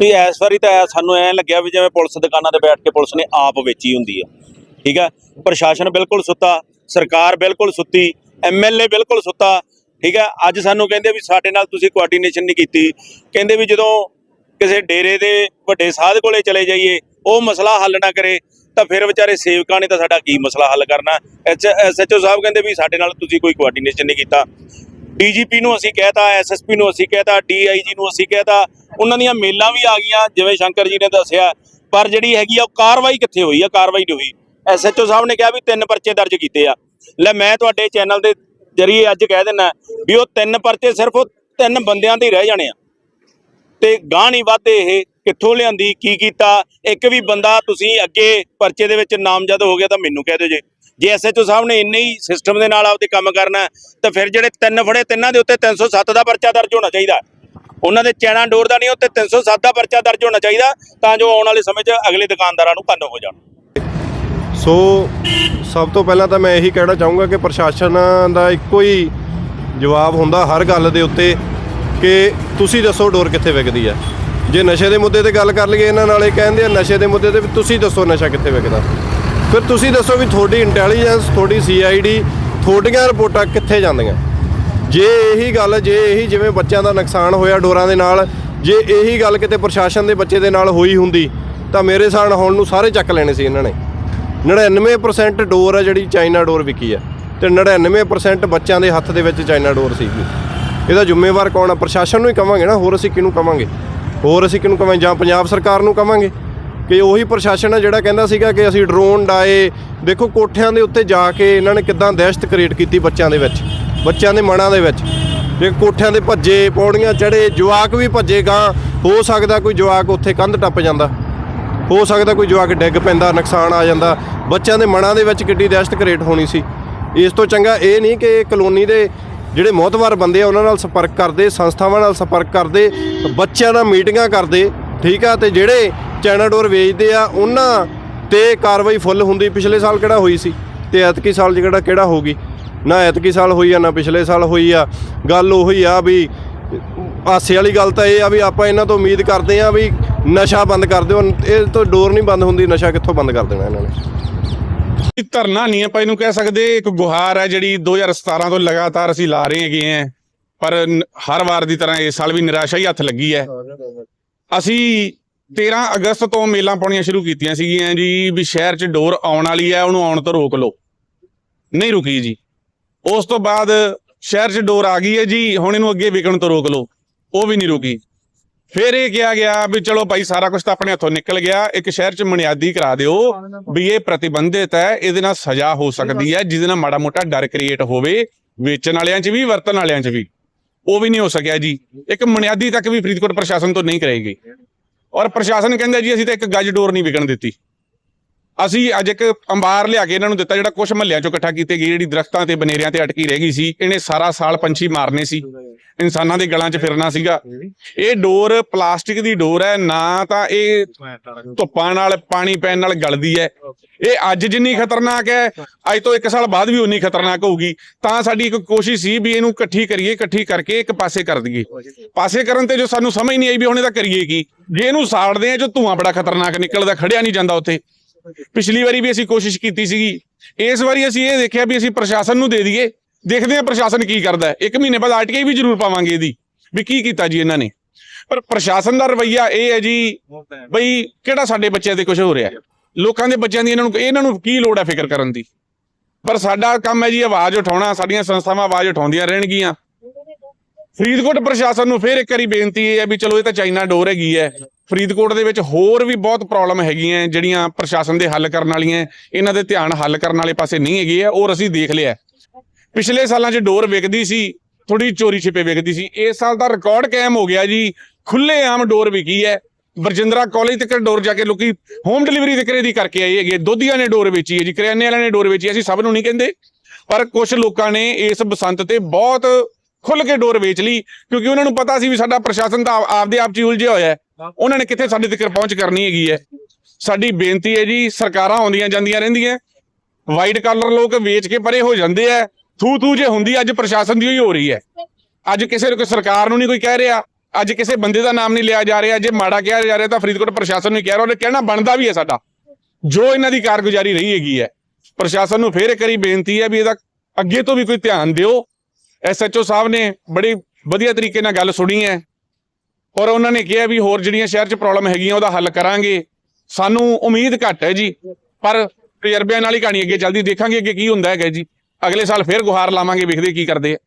ਵੀ ਇਸ ਵਾਰੀ ਤਾਂ ਸਾਨੂੰ ਐਂ ਲੱਗਿਆ ਵੀ ਜਿਵੇਂ ਪੁਲਿਸ ਦੁਕਾਨਾਂ ਤੇ ਬੈਠ ਕੇ ਪੁਲਿਸ ਨੇ ਆਪ ਵੇਚੀ ਹੁੰਦੀ ਆ। ਠੀਕ ਆ? ਪ੍ਰਸ਼ਾਸਨ ਬਿਲਕੁਲ ਸੁੱਤਾ, ਸਰਕਾਰ ਬਿਲਕੁਲ ਸੁੱਤੀ ਐਮਐਲਏ ਬਿਲਕੁਲ ਸੁੱਤਾ। ਠੀਕ ਆ? ਅੱਜ ਸਾਨੂੰ ਕਹਿੰਦੇ ਵੀ ਸਾਡੇ ਨਾਲ ਤੁਸੀਂ ਕੋਆਰਡੀਨੇਸ਼ਨ ਨਹੀਂ ਕੀਤੀ। ਕਹਿੰਦੇ ਵੀ ਜਦੋਂ ਕਿਸੇ ਡੇਰੇ ਦੇ ਵੱਡੇ ਸਾਧ ਕੋਲੇ ਚਲੇ ਜਾਈਏ, ਉਹ ਮਸਲਾ ਹੱਲ ਨਾ ਕਰੇ, ਤਾਂ ਫਿਰ ਵਿਚਾਰੇ ਸੇਵਕਾਂ ਨੇ ਤਾਂ ਸਾਡਾ ਕੀ ਮਸਲਾ ਹੱਲ ਕਰਨਾ? ਐਸਐਚਓ ਸਾਹਿਬ ਕਹਿੰਦੇ ਵੀ ਸਾਡੇ ਨਾਲ ਤੁਸੀਂ ਕੋਈ ਕੋਆਰਡੀਨੇਸ਼ਨ ਨਹੀਂ ਕੀਤਾ। ਡੀਜੀਪੀ ਨੂੰ ਅਸੀਂ ਕਹਿਤਾ ਐਸਐਸਪੀ ਨੂੰ ਅਸੀਂ ਕਹਿਤਾ, ਡੀਆਈਜੀ ਨੂੰ ਅਸੀਂ ਕਹਿਤਾ, ਉਹਨਾਂ ਦੀਆਂ ਮੇਲਾਂ ਵੀ ਆ ਗਈਆਂ, ਜਿਵੇਂ ਸ਼ੰਕਰ ਜੀ ਨੇ ਦੱਸਿਆ। ਪਰ ਜਿਹੜੀ ਹੈਗੀ ਆ, ਉਹ ਕਾਰਵਾਈ ਕਿੱਥੇ ਹੋਈ ਆ? ਕਾਰਵਾਈ ਨਹੀਂ ਹੋਈ। ਐਸਐਚਓ ਸਾਹਿਬ ਨੇ ਕਿਹਾ ਵੀ ਤਿੰਨ ਪਰਚੇ ਦਰਜ ਕੀਤੇ ਆ। ਲੈ, ਮੈਂ ਤੁਹਾਡੇ ਚੈਨਲ ਦੇ ਜਰੀਏ ਅੱਜ ਕਹਿ ਦਿੰਨਾ ਵੀ ਉਹ ਤਿੰਨ ਪਰਚੇ ਸਿਰਫ ਉਹ ਤਿੰਨ ਬੰਦਿਆਂ ਦੇ ਰਹਿ ਜਾਣੇ ਆ। ਤੇ ਗਾਂ ਨਹੀਂ ਵਾਧੇ ਇਹ। ਕਿੱਥੋਂ ਲਿਆਂਦੀ, ਕੀ ਕੀਤਾ? ਇੱਕ ਵੀ ਬੰਦਾ ਤੁਸੀਂ ਅੱਗੇ ਪਰਚੇ ਦੇ ਵਿੱਚ ਨਾਮਜ਼ਦ ਹੋ ਗਿਆ ਤਾਂ ਮੈਨੂੰ ਕਹਿ ਦਿਓ ਜੇ। ਜੇ ਐਸਐਚਓ ਸਾਹਿਬ ਨੇ ਇੰਨੇ ਹੀ ਸਿਸਟਮ ਦੇ ਨਾਲ ਆਪਦੇ ਕੰਮ ਕਰਨਾ, ਤਾਂ ਫਿਰ ਜਿਹੜੇ ਤਿੰਨ ਫੜੇ, ਤਿੰਨਾਂ ਦੇ ਉੱਤੇ 307 ਦਾ ਪਰਚਾ ਦਰਜ ਹੋਣਾ ਚਾਹੀਦਾ। ਉਹਨਾਂ ਦੇ ਚੈਨਾ ਡੋਰ ਦਾ ਨਹੀਂ, ਉੱਤੇ 307 ਦਾ ਪਰਚਾ ਦਰਜ ਹੋਣਾ ਚਾਹੀਦਾ, ਤਾਂ ਜੋ ਆਉਣ ਵਾਲੇ ਸਮੇਂ 'ਚ ਅਗਲੇ ਦੁਕਾਨਦਾਰਾਂ ਨੂੰ ਕੰਨ ਹੋ ਜਾਣ। ਸੋ, ਸਭ ਤੋਂ ਪਹਿਲਾਂ ਤਾਂ ਮੈਂ ਇਹੀ ਕਹਿਣਾ ਚਾਹੂੰਗਾ ਕਿ ਪ੍ਰਸ਼ਾਸਨ ਦਾ ਇੱਕੋ ਹੀ ਜਵਾਬ ਹੁੰਦਾ ਹਰ ਗੱਲ ਦੇ ਉੱਤੇ, ਕਿ ਤੁਸੀਂ ਦੱਸੋ ਡੋਰ ਕਿੱਥੇ ਵਿਕਦੀ ਹੈ। ਜੇ ਨਸ਼ੇ ਦੇ ਮੁੱਦੇ ਤੇ ਗੱਲ ਕਰ ਲਈਏ, ਇਹਨਾਂ ਨਾਲ ਇਹ ਕਹਿੰਦੇ ਆ, ਨਸ਼ੇ ਦੇ ਮੁੱਦੇ ਤੇ ਵੀ ਤੁਸੀਂ ਦੱਸੋ ਨਸ਼ਾ ਕਿੱਥੇ ਵਿਕਦਾ। ਫਿਰ ਤੁਸੀਂ ਦੱਸੋ ਵੀ ਤੁਹਾਡੀ ਇੰਟੈਲੀਜੈਂਸ ਤੁਹਾਡੀ ਸੀਆਈਡੀ ਤੁਹਾਡੀਆਂ ਰਿਪੋਰਟਾਂ ਕਿੱਥੇ ਜਾਂਦੀਆਂ। ਜੇ ਇਹੀ ਗੱਲ, ਜੇ ਇਹੀ ਜਿਵੇਂ ਬੱਚਿਆਂ ਦਾ ਨੁਕਸਾਨ ਹੋਇਆ ਡੋਰਾਂ ਦੇ ਨਾਲ, ਜੇ ਇਹੀ ਗੱਲ ਕਿਤੇ ਪ੍ਰਸ਼ਾਸਨ ਦੇ ਬੱਚੇ ਦੇ ਨਾਲ ਹੋਈ ਹੁੰਦੀ, ਤਾਂ ਮੇਰੇ ਸਾਨ ਹੁਣ ਨੂੰ ਸਾਰੇ ਚੱਕ ਲੈਣੇ ਸੀ ਇਹਨਾਂ ਨੇ। 99% ਡੋਰ ਆ ਜਿਹੜੀ ਚਾਈਨਾ ਡੋਰ ਵਿਕੀ ਆ, ਤੇ 99% ਬੱਚਿਆਂ ਦੇ ਹੱਥ ਦੇ ਵਿੱਚ ਚਾਈਨਾ ਡੋਰ ਸੀਗੀ। ਇਹਦਾ ਜ਼ਿੰਮੇਵਾਰ ਕੌਣ ਆ? ਪ੍ਰਸ਼ਾਸਨ ਨੂੰ ਹੀ ਕਵਾਂਗੇ ਨਾ, ਹੋਰ ਅਸੀਂ ਕਿਹਨੂੰ ਕਵਾਂਗੇ? ਹੋਰ ਅਸੀਂ ਕਿਹਨੂੰ ਕਵਾਂਗੇ? ਜਾਂ ਪੰਜਾਬ ਸਰਕਾਰ ਨੂੰ ਕਵਾਂਗੇ? ਕਿ ਉਹੀ ਪ੍ਰਸ਼ਾਸਨ ਆ ਜਿਹੜਾ ਕਹਿੰਦਾ ਸੀਗਾ ਕਿ ਅਸੀਂ ਡਰੋਨ ਡਾਏ, ਦੇਖੋ ਕੋਠਿਆਂ ਦੇ ਉੱਤੇ ਜਾ ਕੇ ਇਹਨਾਂ ਨੇ ਕਿਦਾਂ ਦਹਿਸ਼ਤ ਕ੍ਰੀਏਟ ਕੀਤੀ ਬੱਚਿਆਂ ਦੇ ਵਿੱਚ, ਬੱਚਿਆਂ ਦੇ ਮਨਾਂ ਦੇ ਵਿੱਚ। ਜੇ ਕੋਠਿਆਂ ਦੇ ਭੱਜੇ, ਪੌੜੀਆਂ ਚੜੇ ਜਵਾਕ ਵੀ ਭੱਜੇ ਗਾਂ ਹੋ ਸਕਦਾ ਕੋਈ ਜਵਾਕ ਉੱਥੇ ਕੰਧ ਟੱਪ ਜਾਂਦਾ। ਹੋ ਸਕਦਾ ਕੋਈ ਜਵਾਕ ਡਿੱਗ ਪੈਂਦਾ, ਨੁਕਸਾਨ ਆ ਜਾਂਦਾ। ਬੱਚਿਆਂ ਦੇ ਮਨਾਂ ਦੇ ਵਿੱਚ ਕਿੱਡੀ ਦਹਿਸ਼ਤ ਕ੍ਰੀਏਟ ਹੋਣੀ ਸੀ। ਇਸ ਤੋਂ ਚੰਗਾ ਇਹ ਨਹੀਂ ਕਿ ਕਲੋਨੀ ਦੇ ਜਿਹੜੇ ਮੋਹਤਵਾਰ ਬੰਦੇ ਆ, ਉਹਨਾਂ ਨਾਲ ਸੰਪਰਕ ਕਰਦੇ, ਸੰਸਥਾਵਾਂ ਨਾਲ ਸੰਪਰਕ ਕਰਦੇ, ਬੱਚਿਆਂ ਨਾਲ ਮੀਟਿੰਗਾਂ ਕਰਦੇ, ਠੀਕ ਆ? ਤੇ ਜਿਹੜੇ ਚੈਨਾਡੋਰ ਵੇਚਦੇ ਆ, ਉਹਨਾਂ ਤੇ ਕਾਰਵਾਈ ਫੁੱਲ ਹੁੰਦੀ। ਪਿਛਲੇ ਸਾਲ ਕਿਹੜਾ ਹੋਈ ਸੀ? ਤੇ ਐਤਕੀ ਸਾਲ 'ਚ ਕਿਹੜਾ ਕਿਹੜਾ ਹੋਊਗੀ ਨਾ ਐਤਕੀ ਸਾਲ ਹੋਈ ਆ, ਨਾ ਪਿਛਲੇ ਸਾਲ ਹੋਈ ਆ। ਗੱਲ ਉਹੀ ਆ ਵੀ ਹਾਸੇ ਵਾਲੀ ਗੱਲ ਤਾਂ ਇਹ ਆ ਵੀ ਆਪਾਂ ਇਹਨਾਂ ਤੋਂ ਉਮੀਦ ਕਰਦੇ ਆ ਵੀ ਨਸ਼ਾ ਬੰਦ ਕਰ ਦਿਓ। ਇਹ ਤੋਂ ਡੋਰ ਨਹੀਂ ਬੰਦ ਹੁੰਦੀ, ਨਸ਼ਾ ਕਿੱਥੋਂ ਬੰਦ ਕਰ ਦੇਣਾ ਇਹਨਾਂ ਨੇ? ਇਹ ਧਰਨਾ ਨਹੀਂ ਆਪਾਂ ਇਹਨੂੰ ਕਹਿ ਸਕਦੇ ਇੱਕ ਗੁਹਾਰ ਹੈ ਜਿਹੜੀ 2017 ਤੋਂ ਲਗਾਤਾਰ ਅਸੀਂ ਲਾ ਰਹੇ ਹੈਗੇ ਆ ਪਰ ਹਰ ਵਾਰ ਦੀ ਤਰ੍ਹਾਂ ਇਸ ਸਾਲ ਵੀ ਨਿਰਾਸ਼ਾ ਹੀ ਹੱਥ ਲੱਗੀ ਹੈ। ਅਸੀਂ 13 ਅਗਸਤ ਤੋਂ ਮੇਲਾਂ ਪਾਉਣੀਆਂ ਸ਼ੁਰੂ ਕੀਤੀਆਂ ਸੀਗੀਆਂ ਜੀ, ਵੀ ਸ਼ਹਿਰ 'ਚ ਡੋਰ ਆਉਣ ਵਾਲੀ ਹੈ, ਉਹਨੂੰ ਆਉਣ ਤੋਂ ਰੋਕ ਲਓ। ਨਹੀਂ ਰੁਕੀ ਜੀ। ਉਸ ਤੋਂ ਬਾਅਦ ਸ਼ਹਿਰ 'ਚ ਡੋਰ ਆ ਗਈ ਹੈ ਜੀ, ਹੁਣ ਇਹਨੂੰ ਅੱਗੇ ਵਿਕਣ ਤੋਂ ਰੋਕ ਲਓ। ਉਹ ਵੀ ਨਹੀਂ ਰੁਕੀ। ਫਿਰ ਇਹ ਕਿਹਾ ਗਿਆ ਵੀ ਚਲੋ ਭਾਈ ਸਾਰਾ ਕੁਝ ਤਾਂ ਆਪਣੇ ਹੱਥੋਂ ਨਿਕਲ ਗਿਆ ਇੱਕ ਸ਼ਹਿਰ 'ਚ ਮਨਿਆਦੀ ਕਰਾ ਦਿਓ ਵੀ ਇਹ ਪ੍ਰਤੀਬੰਧਿਤ ਹੈ ਇਹਦੇ ਨਾਲ ਸਜ਼ਾ ਹੋ ਸਕਦੀ ਹੈ ਜਿਹਦੇ ਨਾਲ ਮਾੜਾ ਮੋਟਾ ਡਰ ਕ੍ਰੀਏਟ ਹੋਵੇ ਵੇਚਣ ਵਾਲਿਆਂ 'ਚ ਵੀ ਵਰਤਣ ਵਾਲਿਆਂ 'ਚ ਵੀ। ਉਹ ਵੀ ਨਹੀਂ ਹੋ ਸਕਿਆ ਜੀ। ਇੱਕ ਮਨਿਆਦੀ ਤੱਕ ਵੀ ਫਰੀਦਕੋਟ ਪ੍ਰਸ਼ਾਸਨ ਤੋਂ ਨਹੀਂ ਕਰੇਗੀ। ਔਰ ਪ੍ਰਸ਼ਾਸਨ ਕਹਿੰਦਾ ਜੀ ਅਸੀਂ ਤਾਂ ਇੱਕ ਗੱਜ ਡੋਰ ਨਹੀਂ ਵਿਕਣ ਦਿੱਤੀ। ਅਸੀਂ ਅੱਜ ਇੱਕ ਅੰਬਾਰ ਲਿਆ ਕੇ ਇਹਨਾਂ ਨੂੰ ਦਿੱਤਾ ਜਿਹੜਾ ਕੁਝ ਮਹੱਲਿਆਂ ਚੋਂ ਇਕੱਠਾ ਕੀਤੇ ਗਈ ਜਿਹੜੀ ਦਰਖਤਾਂ ਤੇ ਬਨੇਰਿਆਂ ਤੇ ਅਟਕੀ ਰਹਿ ਗਈ ਸੀ, ਇਹਨੇ ਸਾਰਾ ਸਾਲ ਪੰਛੀ ਮਾਰਨੇ ਸੀ, ਇਨਸਾਨਾਂ ਦੇ ਗਲਾਂ 'ਚ ਫਿਰਨਾ ਸੀਗਾ। ਇਹ ਡੋਰ ਪਲਾਸਟਿਕ ਦੀ ਡੋਰ ਹੈ, ਨਾ ਤਾਂ ਇਹ ਧੁੱਪਾਂ ਨਾਲ, ਪਾਣੀ ਪੈਣ ਨਾਲ ਗਲਦੀ ਹੈ। ਇਹ ਅੱਜ ਜਿੰਨੀ ਖਤਰਨਾਕ ਹੈ, ਅੱਜ ਤੋਂ 1 ਸਾਲ ਬਾਅਦ ਵੀ ਉਨੀ ਖਤਰਨਾਕ ਹੋਊਗੀ। ਤਾਂ ਸਾਡੀ ਇੱਕ ਕੋਸ਼ਿਸ਼ ਸੀ ਵੀ ਇਹਨੂੰ ਇਕੱਠੀ ਕਰੀਏ, ਇਕੱਠੀ ਕਰਕੇ ਇੱਕ ਪਾਸੇ ਕਰ ਦਈਏ। ਪਾਸੇ ਕਰਨ ਤੇ ਜੋ ਸਾਨੂੰ ਸਮਝ ਨਹੀਂ ਆਈ ਵੀ ਹੁਣ ਇਹਦਾ ਕਰੀਏ ਕੀ। ਜੇ ਇਹਨੂੰ ਸਾੜਦੇ ਆ, ਜੋ ਧੂਆਂ ਬੜਾ ਖਤਰਨਾਕ ਨਿਕਲਦਾ, ਖੜਿਆ ਨਹੀਂ ਜਾਂਦਾ ਉੱਥੇ। ਪਿਛਲੀ ਵਾਰੀ ਵੀ ਅਸੀਂ ਕੋਸ਼ਿਸ਼ ਕੀਤੀ ਸੀਗੀ। ਇਸ ਵਾਰੀ ਅਸੀਂ ਇਹ ਦੇਖਿਆ ਵੀ ਅਸੀਂ ਪ੍ਰਸ਼ਾਸਨ ਨੂੰ ਦੇ ਦਈਏ। ਦੇਖਦੇ ਹਾਂ ਪ੍ਰਸ਼ਾਸਨ ਕੀ ਕਰਦਾ ਇੱਕ ਮਹੀਨੇ ਬਾਅਦ ਆਰਟੀਆਈ ਵੀ ਜ਼ਰੂਰ ਪਾਵਾਂਗੇ ਇਹਦੀ, ਵੀ ਕੀ ਕੀਤਾ ਜੀ ਇਹਨਾਂ ਨੇ। ਪਰ ਪ੍ਰਸ਼ਾਸਨ ਦਾ ਰਵਈਆ ਇਹ ਹੈ ਜੀ ਬਈ ਕਿਹੜਾ ਸਾਡੇ ਬੱਚਿਆਂ ਤੇ ਕੁਝ ਹੋ ਰਿਹਾ ਲੋਕਾਂ ਦੇ ਬੱਚਿਆਂ ਦੀ ਇਹਨਾਂ ਨੂੰ ਇਹਨਾਂ ਨੂੰ ਕੀ ਲੋੜ ਹੈ ਫਿਕਰ ਕਰਨ ਦੀ? ਪਰ ਸਾਡਾ ਕੰਮ ਹੈ ਜੀ ਆਵਾਜ਼ ਉਠਾਉਣਾ, ਸਾਡੀਆਂ ਸੰਸਥਾਵਾਂ ਆਵਾਜ਼ ਉਠਾਉਂਦੀਆਂ ਰਹਿਣਗੀਆਂ। ਫਰੀਦਕੋਟ ਪ੍ਰਸ਼ਾਸਨ ਨੂੰ ਫਿਰ ਇੱਕ ਵਾਰੀ ਬੇਨਤੀ ਇਹ ਹੈ ਵੀ ਚਲੋ ਇਹ ਤਾਂ ਚਾਈਨਾ ਡੋਰ ਹੈਗੀ ਹੈ। ਫਰੀਦਕੋਟ ਦੇ ਵਿੱਚ ਹੋਰ ਵੀ ਬਹੁਤ ਪ੍ਰੋਬਲਮ ਹੈਗੀਆਂ ਜਿਹੜੀਆਂ ਪ੍ਰਸ਼ਾਸਨ ਦੇ ਹੱਲ ਕਰਨ ਵਾਲੀਆਂ ਇਹਨਾਂ ਦੇ ਧਿਆਨ ਹੱਲ ਕਰਨ ਵਾਲੇ ਪਾਸੇ ਨਹੀਂ ਹੈਗੇ ਆ ਔਰ ਅਸੀਂ ਦੇਖ ਲਿਆ ਪਿਛਲੇ ਸਾਲਾਂ 'ਚ ਡੋਰ ਵਿਕਦੀ ਸੀ ਥੋੜੀ ਚੋਰੀ ਛਿਪੇ ਵਿਕਦੀ ਸੀ। ਇਸ ਸਾਲ ਦਾ ਰਿਕਾਰਡ ਕਾਇਮ ਹੋ ਗਿਆ ਜੀ ਖੁੱਲੇ ਆਮ ਡੋਰ ਵਿਕੀ ਹੈ। ਬਰਜਿੰਦਰਾ ਕਾਲਜ ਤੱਕ ਡੋਰ ਜਾ ਕੇ ਲੋਕੀ ਹੋਮ ਡਿਲੀਵਰੀ ਤੱਕ ਦੀ ਕਰਕੇ ਆਏ ਹੈਗੇ ਦੋਧੀਆਂ ਨੇ ਡੋਰ ਵੇਚੀ ਹੈ ਜੀ ਕਰਿਆਨੇ ਵਾਲਿਆਂ ਨੇ ਡੋਰ ਵੇਚੀ ਹੈ, ਅਸੀਂ ਸਭ ਨੂੰ ਨਹੀਂ ਕਹਿੰਦੇ। ਪਰ ਕੁਝ ਲੋਕਾਂ ਨੇ ਇਸ ਬਸੰਤ ਤੇ ਬਹੁਤ ਖੁੱਲ ਕੇ ਡੋਰ ਵੇਚ ਲਈ ਕਿਉਂਕਿ ਉਹਨਾਂ ਨੂੰ ਪਤਾ ਸੀ ਵੀ ਸਾਡਾ ਪ੍ਰਸ਼ਾਸਨ ਤਾਂ ਆਪ- ਆਪਦੇ ਆਪ ਚ ਹੀ ਉਲਝਿਆ ਹੋਇਆ ਹੈ। ਉਹਨਾਂ ਨੇ ਕਿੱਥੇ ਸਾਡੇ ਤੱਕ ਪਹੁੰਚ ਕਰਨੀ ਹੈਗੀ ਹੈ? ਸਾਡੀ ਬੇਨਤੀ ਹੈ ਜੀ, ਸਰਕਾਰਾਂ ਆਉਂਦੀਆਂ ਜਾਂਦੀਆਂ ਰਹਿੰਦੀਆਂ ਵਾਈਟ ਕਾਲਰ ਲੋਕ ਵੇਚ ਕੇ ਪਰੇ ਹੋ ਜਾਂਦੇ ਆ ਥੂ ਥੂ ਜੇ ਹੁੰਦੀ ਅੱਜ ਪ੍ਰਸ਼ਾਸਨ ਦੀ ਹੀ ਹੋ ਰਹੀ ਹੈ। ਅੱਜ ਕਿਸੇ ਕੋਈ ਸਰਕਾਰ ਨੂੰ ਨਹੀਂ ਕੋਈ ਕਹਿ ਰਿਹਾ, ਅੱਜ ਕਿਸੇ ਬੰਦੇ ਦਾ ਨਾਮ ਨਹੀਂ ਲਿਆ ਜਾ ਰਿਹਾ, ਜੇ ਮਾੜਾ ਕਿਹਾ ਜਾ ਰਿਹਾ ਤਾਂ ਫਰੀਦਕੋਟ ਪ੍ਰਸ਼ਾਸਨ ਨੂੰ ਕਹਿ ਰਿਹਾ ਉਹਨੇ ਕਹਿਣਾ ਬਣਦਾ ਵੀ ਹੈ ਸਾਡਾ। ਜੋ ਇਹਨਾਂ ਦੀ ਕਾਰਗੁਜ਼ਾਰੀ ਰਹੀ ਹੈਗੀ ਹੈ, ਪ੍ਰਸ਼ਾਸਨ ਨੂੰ ਫੇਰ ਇੱਕ ਵਾਰੀ ਬੇਨਤੀ ਹੈ ਵੀ ਇਹਦਾ ਅੱਗੇ ਤੋਂ ਵੀ ਕੋਈ ਧਿਆਨ ਦਿਓ। ਐਸਐਚਓ ਸਾਹਿਬ ਨੇ ਬੜੀ ਵਧੀਆ ਤਰੀਕੇ ਨਾਲ ਗੱਲ ਸੁਣੀ ਹੈ ਔਰ ਉਹਨਾਂ ਨੇ ਕਿਹਾ ਵੀ ਹੋਰ ਜਿਹੜੀਆਂ ਸ਼ਹਿਰ 'ਚ ਪ੍ਰੋਬਲਮ ਹੈਗੀਆਂ, ਉਹਦਾ ਹੱਲ ਕਰਾਂਗੇ। ਸਾਨੂੰ ਉਮੀਦ ਘੱਟ ਹੈ ਜੀ, ਪਰ ਤਜਰਬਿਆਂ ਨਾਲ ਹੀ ਕਹਾਣੀ ਅੱਗੇ ਚੱਲਦੀ, ਦੇਖਾਂਗੇ ਅੱਗੇ ਕੀ ਹੁੰਦਾ ਹੈਗਾ ਜੀ। ਅਗਲੇ ਸਾਲ ਫੇਰ ਗੁਹਾਰ ਲਾਵਾਂਗੇ, ਵੇਖਦੇ ਕੀ ਕਰਦੇ ਆ।